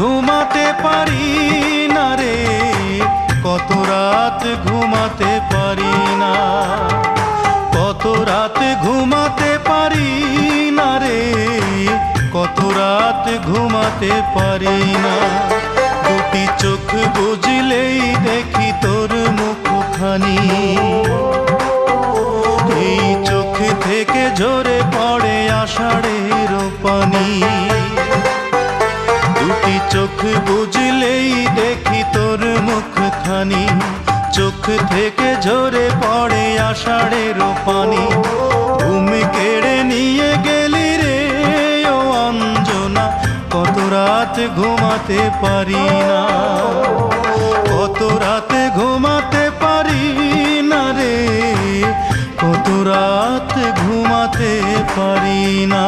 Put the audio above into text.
ঘুমাতে পারি না রে, কত রাত ঘুমাতে পারি না। কত রাত ঘুমাতে পারি না রে, কত রাত ঘুমাতে পারি না। দুটি চোখ বুঝলেই দেখি তোর মুখখানি। এই চোখ থেকে ঝরে পড়ে আষাঢ়ের পানি। চোখ বুঝলেই দেখি তোর মুখখানি। চোখ থেকে ঝরে পড়ে আষাঢ়ের পানি ঘুম কেড়ে নিয়ে গেলি রে, ও অঞ্জনা, কত রাত ঘুমাতে পারি না। কত রাত ঘুমাতে পারি না রে, কত রাত ঘুমাতে পারি না।